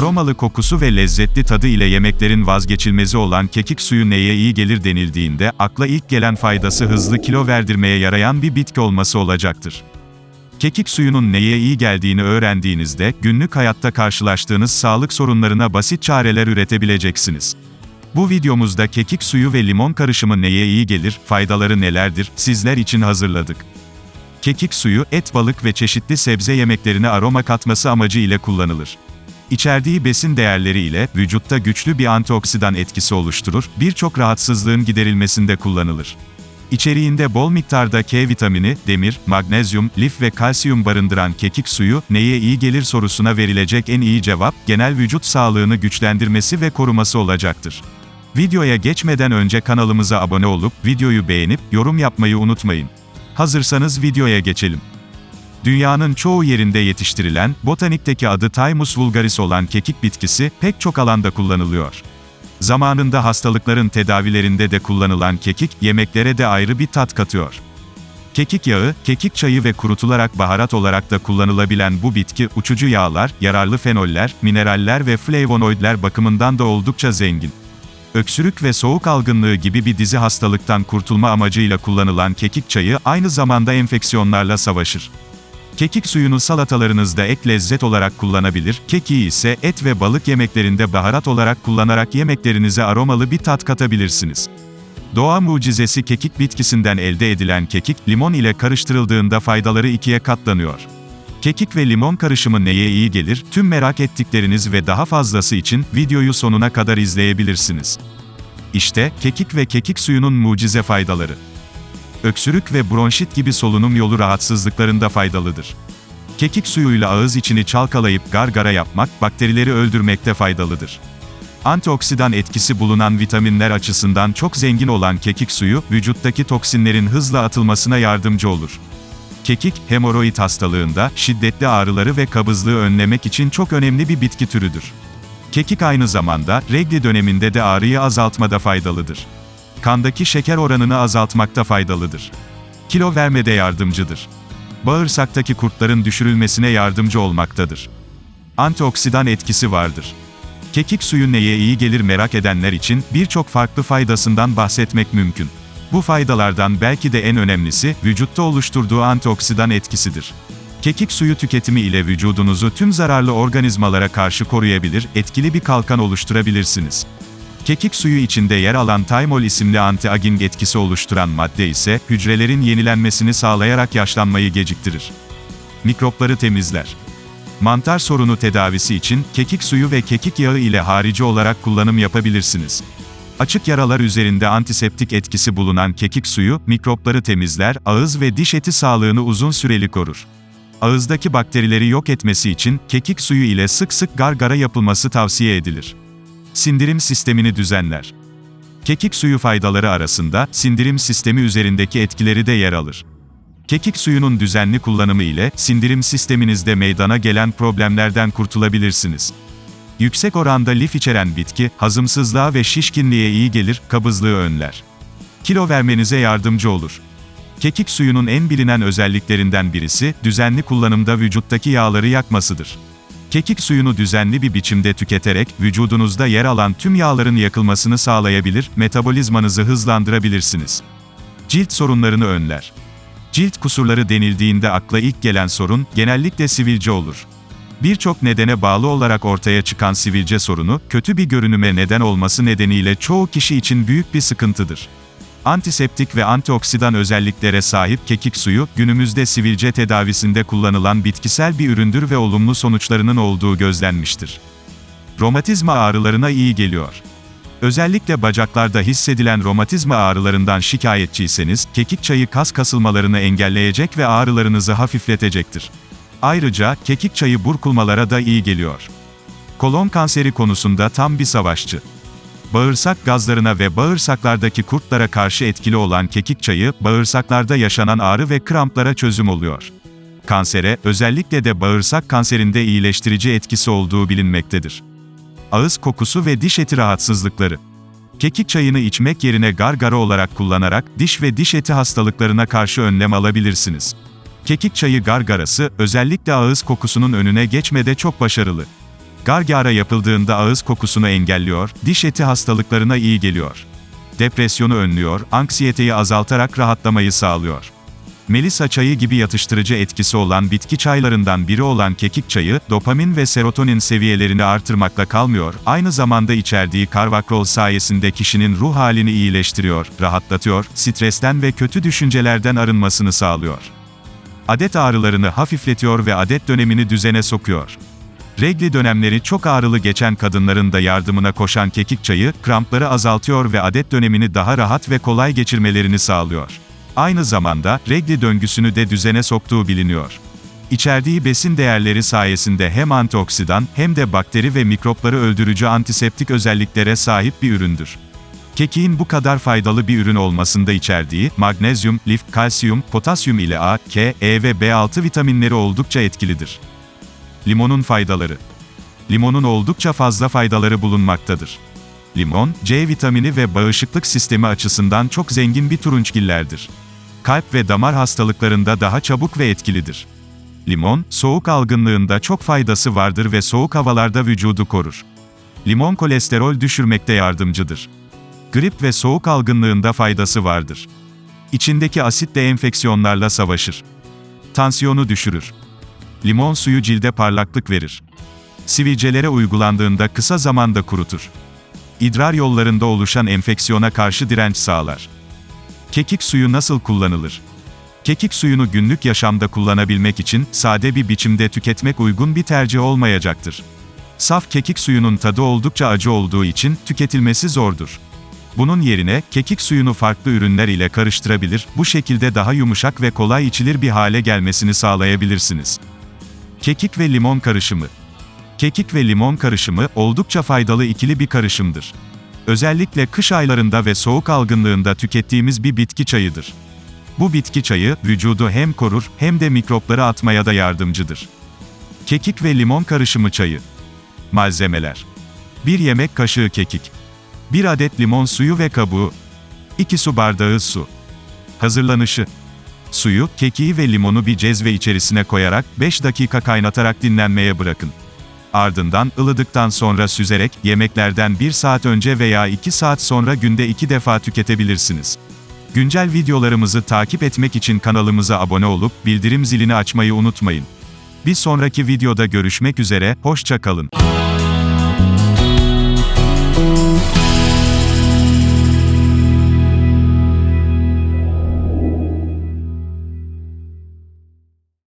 Aromalı kokusu ve lezzetli tadı ile yemeklerin vazgeçilmezi olan kekik suyu neye iyi gelir denildiğinde, akla ilk gelen faydası hızlı kilo verdirmeye yarayan bir bitki olması olacaktır. Kekik suyunun neye iyi geldiğini öğrendiğinizde, günlük hayatta karşılaştığınız sağlık sorunlarına basit çareler üretebileceksiniz. Bu videomuzda kekik suyu ve limon karışımı neye iyi gelir, faydaları nelerdir, sizler için hazırladık. Kekik suyu, et, balık ve çeşitli sebze yemeklerine aroma katması amacı ile kullanılır. İçerdiği besin değerleri ile vücutta güçlü bir antioksidan etkisi oluşturur, birçok rahatsızlığın giderilmesinde kullanılır. İçeriğinde bol miktarda K vitamini, demir, magnezyum, lif ve kalsiyum barındıran kekik suyu, neye iyi gelir sorusuna verilecek en iyi cevap, genel vücut sağlığını güçlendirmesi ve koruması olacaktır. Videoya geçmeden önce kanalımıza abone olup, videoyu beğenip, yorum yapmayı unutmayın. Hazırsanız videoya geçelim. Dünyanın çoğu yerinde yetiştirilen, botanikteki adı Thymus vulgaris olan kekik bitkisi, pek çok alanda kullanılıyor. Zamanında hastalıkların tedavilerinde de kullanılan kekik, yemeklere de ayrı bir tat katıyor. Kekik yağı, kekik çayı ve kurutularak baharat olarak da kullanılabilen bu bitki, uçucu yağlar, yararlı fenoller, mineraller ve flavonoidler bakımından da oldukça zengin. Öksürük ve soğuk algınlığı gibi bir dizi hastalıktan kurtulma amacıyla kullanılan kekik çayı, aynı zamanda enfeksiyonlarla savaşır. Kekik suyunu salatalarınızda ek lezzet olarak kullanabilir, kekiği ise et ve balık yemeklerinde baharat olarak kullanarak yemeklerinize aromalı bir tat katabilirsiniz. Doğa mucizesi kekik bitkisinden elde edilen kekik, limon ile karıştırıldığında faydaları ikiye katlanıyor. Kekik ve limon karışımı neye iyi gelir? Tüm merak ettikleriniz ve daha fazlası için videoyu sonuna kadar izleyebilirsiniz. İşte kekik ve kekik suyunun mucize faydaları. Öksürük ve bronşit gibi solunum yolu rahatsızlıklarında faydalıdır. Kekik suyuyla ağız içini çalkalayıp gargara yapmak, bakterileri öldürmekte faydalıdır. Antioksidan etkisi bulunan vitaminler açısından çok zengin olan kekik suyu, vücuttaki toksinlerin hızla atılmasına yardımcı olur. Kekik, hemoroid hastalığında, şiddetli ağrıları ve kabızlığı önlemek için çok önemli bir bitki türüdür. Kekik aynı zamanda, regli döneminde de ağrıyı azaltmada faydalıdır. Kandaki şeker oranını azaltmakta faydalıdır. Kilo vermede yardımcıdır. Bağırsaktaki kurtların düşürülmesine yardımcı olmaktadır. Antioksidan etkisi vardır. Kekik suyu neye iyi gelir merak edenler için birçok farklı faydasından bahsetmek mümkün. Bu faydalardan belki de en önemlisi, vücutta oluşturduğu antioksidan etkisidir. Kekik suyu tüketimi ile vücudunuzu tüm zararlı organizmalara karşı koruyabilir, etkili bir kalkan oluşturabilirsiniz. Kekik suyu içinde yer alan Thymol isimli anti-aging etkisi oluşturan madde ise, hücrelerin yenilenmesini sağlayarak yaşlanmayı geciktirir. Mikropları temizler. Mantar sorunu tedavisi için, kekik suyu ve kekik yağı ile harici olarak kullanım yapabilirsiniz. Açık yaralar üzerinde antiseptik etkisi bulunan kekik suyu, mikropları temizler, ağız ve diş eti sağlığını uzun süreli korur. Ağızdaki bakterileri yok etmesi için, kekik suyu ile sık sık gargara yapılması tavsiye edilir. Sindirim sistemini düzenler. Kekik suyu faydaları arasında, sindirim sistemi üzerindeki etkileri de yer alır. Kekik suyunun düzenli kullanımı ile, sindirim sisteminizde meydana gelen problemlerden kurtulabilirsiniz. Yüksek oranda lif içeren bitki, hazımsızlığa ve şişkinliğe iyi gelir, kabızlığı önler. Kilo vermenize yardımcı olur. Kekik suyunun en bilinen özelliklerinden birisi, düzenli kullanımda vücuttaki yağları yakmasıdır. Kekik suyunu düzenli bir biçimde tüketerek, vücudunuzda yer alan tüm yağların yakılmasını sağlayabilir, metabolizmanızı hızlandırabilirsiniz. Cilt sorunlarını önler. Cilt kusurları denildiğinde akla ilk gelen sorun, genellikle sivilce olur. Birçok nedene bağlı olarak ortaya çıkan sivilce sorunu, kötü bir görünüme neden olması nedeniyle çoğu kişi için büyük bir sıkıntıdır. Antiseptik ve antioksidan özelliklere sahip kekik suyu, günümüzde sivilce tedavisinde kullanılan bitkisel bir üründür ve olumlu sonuçlarının olduğu gözlenmiştir. Romatizma ağrılarına iyi geliyor. Özellikle bacaklarda hissedilen romatizma ağrılarından şikayetçiyseniz, kekik çayı kas kasılmalarını engelleyecek ve ağrılarınızı hafifletecektir. Ayrıca, kekik çayı burkulmalara da iyi geliyor. Kolon kanseri konusunda tam bir savaşçı. Bağırsak gazlarına ve bağırsaklardaki kurtlara karşı etkili olan kekik çayı, bağırsaklarda yaşanan ağrı ve kramplara çözüm oluyor. Kansere, özellikle de bağırsak kanserinde iyileştirici etkisi olduğu bilinmektedir. Ağız kokusu ve diş eti rahatsızlıkları. Kekik çayını içmek yerine gargara olarak kullanarak, diş ve diş eti hastalıklarına karşı önlem alabilirsiniz. Kekik çayı gargarası, özellikle ağız kokusunun önüne geçmede çok başarılı. Gargara yapıldığında ağız kokusunu engelliyor, diş eti hastalıklarına iyi geliyor. Depresyonu önlüyor, anksiyeteyi azaltarak rahatlamayı sağlıyor. Melisa çayı gibi yatıştırıcı etkisi olan bitki çaylarından biri olan kekik çayı, dopamin ve serotonin seviyelerini artırmakla kalmıyor, aynı zamanda içerdiği karvakrol sayesinde kişinin ruh halini iyileştiriyor, rahatlatıyor, stresten ve kötü düşüncelerden arınmasını sağlıyor. Adet ağrılarını hafifletiyor ve adet dönemini düzene sokuyor. Regli dönemleri çok ağrılı geçen kadınların da yardımına koşan kekik çayı, krampları azaltıyor ve adet dönemini daha rahat ve kolay geçirmelerini sağlıyor. Aynı zamanda, regli döngüsünü de düzene soktuğu biliniyor. İçerdiği besin değerleri sayesinde hem antioksidan, hem de bakteri ve mikropları öldürücü antiseptik özelliklere sahip bir üründür. Kekiğin bu kadar faydalı bir ürün olmasında içerdiği, magnezyum, lif, kalsiyum, potasyum ile A, K, E ve B6 vitaminleri oldukça etkilidir. Limonun faydaları Limonun oldukça fazla faydaları bulunmaktadır. Limon, C vitamini ve bağışıklık sistemi açısından çok zengin bir turunçgillerdir. Kalp ve damar hastalıklarında daha çabuk ve etkilidir. Limon, soğuk algınlığında çok faydası vardır ve soğuk havalarda vücudu korur. Limon kolesterol düşürmekte yardımcıdır. Grip ve soğuk algınlığında faydası vardır. İçindeki asitle enfeksiyonlarla savaşır. Tansiyonu düşürür. Limon suyu cilde parlaklık verir. Sivilcelere uygulandığında kısa zamanda kurutur. İdrar yollarında oluşan enfeksiyona karşı direnç sağlar. Kekik suyu nasıl kullanılır? Kekik suyunu günlük yaşamda kullanabilmek için sade bir biçimde tüketmek uygun bir tercih olmayacaktır. Saf kekik suyunun tadı oldukça acı olduğu için tüketilmesi zordur. Bunun yerine kekik suyunu farklı ürünler ile karıştırabilir, bu şekilde daha yumuşak ve kolay içilir bir hale gelmesini sağlayabilirsiniz. Kekik ve limon karışımı. Kekik ve limon karışımı oldukça faydalı ikili bir karışımdır. Özellikle kış aylarında ve soğuk algınlığında tükettiğimiz bir bitki çayıdır. Bu bitki çayı vücudu hem korur hem de mikropları atmaya da yardımcıdır. Kekik ve limon karışımı çayı. Malzemeler: 1 yemek kaşığı kekik, 1 adet limon suyu ve kabuğu, 2 su bardağı su. Hazırlanışı Suyu, kekiği ve limonu bir cezve içerisine koyarak 5 dakika kaynatarak dinlenmeye bırakın. Ardından, ılıdıktan sonra süzerek, yemeklerden 1 saat önce veya 2 saat sonra günde 2 defa tüketebilirsiniz. Güncel videolarımızı takip etmek için kanalımıza abone olup, bildirim zilini açmayı unutmayın. Bir sonraki videoda görüşmek üzere, hoşça kalın.